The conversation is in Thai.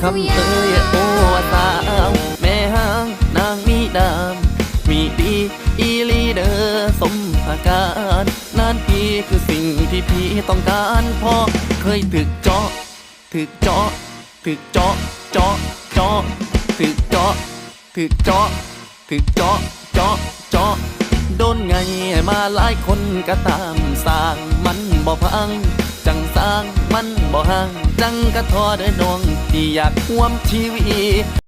คำเอ้ยโอ้สาว แม่ห้างนางมีดาม มีดีอีลีเดอร์สมอาการนานปีคือสิ่งที่พี่ต้องการพราะเคยถึกเจาะถึกเจาะถึกเจาะเจาะเจาะถึกเจาะถึกเจาะถึกเจาะเจาะเจาะโดนไงมาหลายคนก็ตามสร้างมันบ่พัง จังสร้างมันบ่ห่าง จังกะทอเด้อน้องที่อยากห่วมชีวิต